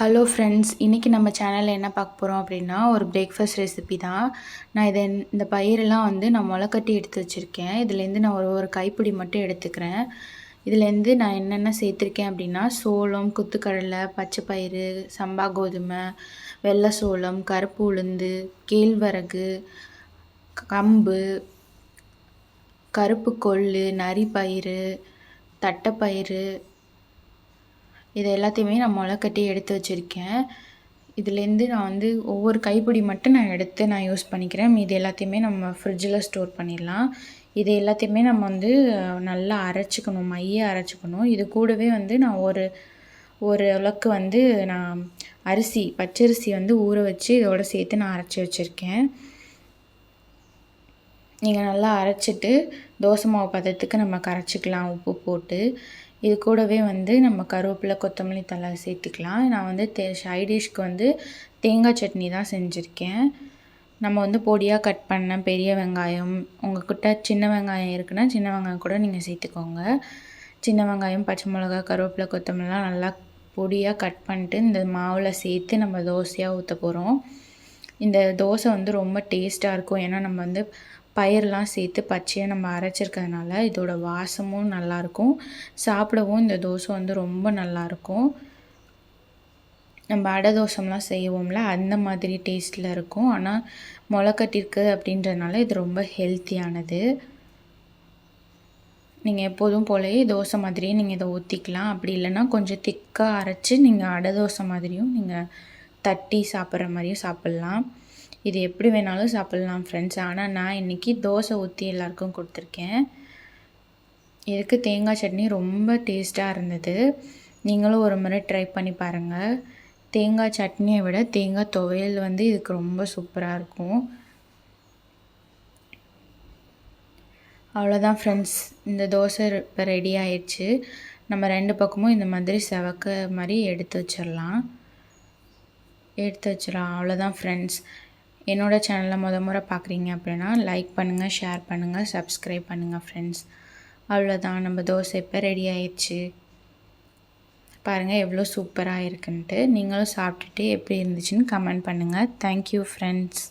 Hello friends இன்றைக்கி நம்ம சேனலில் என்ன பார்க்க போகிறோம் அப்படின்னா ஒரு பிரேக்ஃபாஸ்ட் ரெசிபி தான். நான் இதை இந்த பயிரெல்லாம் வந்து நான் முளைக்கட்டி எடுத்து வச்சுருக்கேன். இதுலேருந்து நான் ஒரு ஒரு கைப்பிடி மட்டும் எடுத்துக்கிறேன். இதுலேருந்து நான் என்னென்ன சேர்த்துருக்கேன் அப்படின்னா சோளம் குத்துக்கடலை பச்சை பயிறு சம்பா கோதுமை வெள்ளை சோளம் கருப்பு உளுந்து கேழ்வரகு கம்பு கருப்பு கொள்ளு நரி பயிறு தட்டைப்பயிறு இது எல்லாத்தையுமே நான் முளைக்கட்டி எடுத்து வச்சுருக்கேன். இதுலேருந்து நான் வந்து ஒவ்வொரு கைப்பிடி மட்டும் நான் எடுத்து நான் யூஸ் பண்ணிக்கிறேன். மீதி எல்லாத்தையுமே நம்ம ஃப்ரிட்ஜில் ஸ்டோர் பண்ணிடலாம். இது எல்லாத்தையுமே நம்ம வந்து நல்லா அரைச்சிக்கணும் மைய அரைச்சிக்கணும். இது கூடவே வந்து நான் ஒரு ஒரு அளவுக்கு வந்து நான் அரிசி பச்சரிசி வந்து ஊற வச்சு இதோட சேர்த்து நான் அரைச்சி வச்சுருக்கேன். நீங்கள் நல்லா அரைச்சிட்டு தோசை மாவு பதத்துக்கு நம்ம கரைச்சிக்கலாம் உப்பு போட்டு. இது கூடவே வந்து நம்ம கருவேப்பிலை கொத்தமல்லி தழை சேர்த்துக்கலாம். நான் வந்து தே சைடிஷ்க்கு வந்து தேங்காய் சட்னி தான் செஞ்சுருக்கேன். நம்ம வந்து பொடியாக கட் பண்ண பெரிய வெங்காயம் உங்கள்கிட்ட சின்ன வெங்காயம் இருக்குன்னா சின்ன வெங்காயம் கூட நீங்கள் சேர்த்துக்கோங்க. சின்ன வெங்காயம் பச்சை மிளகா கருவேப்பிலை கொத்தமல்லாம் நல்லா பொடியாக கட் பண்ணிட்டு இந்த மாவில் சேர்த்து நம்ம தோசையாக ஊற்ற போகிறோம் இந்த தோசை வந்து ரொம்ப டேஸ்ட்டாக இருக்கும். ஏன்னா நம்ம வந்து பயிரெலாம் சேர்த்து பச்சையாக நம்ம அரைச்சிருக்கிறதுனால இதோட வாசமும் நல்லாயிருக்கும். சாப்பிடவும் இந்த தோசை வந்து ரொம்ப நல்லாயிருக்கும். நம்ம அடை தோசைலாம் செய்வோம்ல அந்த மாதிரி டேஸ்ட்டில் இருக்கும். ஆனால் முளைக்கட்டிருக்கு அப்படின்றதுனால இது ரொம்ப ஹெல்த்தியானது நீங்கள் எப்போதும் போலவே தோசை மாதிரியே நீங்கள் இதை ஊற்றிக்கலாம் அப்படி இல்லைன்னா கொஞ்சம் திக்காக அரைச்சி நீங்கள் அடை தோசை மாதிரியும் நீங்கள் தட்டி சாப்பிட்ற மாதிரியும் சாப்பிட்லாம். இது எப்படி வேணாலும் சாப்பிட்லாம் ஃப்ரெண்ட்ஸ் ஆனால் நான் இன்றைக்கி தோசை ஊற்றி எல்லாருக்கும் கொடுத்துருக்கேன். இதுக்கு தேங்காய் சட்னி ரொம்ப டேஸ்ட்டாக இருந்தது. நீங்களும் ஒரு முறை ட்ரை பண்ணி பாருங்கள் தேங்காய் சட்னியை விட தேங்காய் துவையல் வந்து இதுக்கு ரொம்ப சூப்பராக இருக்கும். அவ்வளோதான் ஃப்ரெண்ட்ஸ் இந்த தோசை இப்போ ரெடி ஆயிடுச்சு நம்ம ரெண்டு பக்கமும் இந்த மாதிரி செவக்க மாதிரி எடுத்து வச்சிடலாம். எடுத்து வச்சிடலாம். அவ்வளோதான் ஃப்ரெண்ட்ஸ் என்னோடய சேனலில் முத முறை பார்க்குறீங்க அப்படின்னா லைக் பண்ணுங்கள் ஷேர் பண்ணுங்கள் சப்ஸ்கிரைப் பண்ணுங்கள் ஃப்ரெண்ட்ஸ் அவ்வளோதான் நம்ம தோசை இப்போ ரெடி ஆயிடுச்சு. பாருங்கள் எவ்வளோ சூப்பராக இருக்குன்ட்டு. நீங்களும் சாப்பிட்டுட்டு எப்படி இருந்துச்சுன்னு கமெண்ட் பண்ணுங்கள் தேங்க்யூ ஃப்ரெண்ட்ஸ்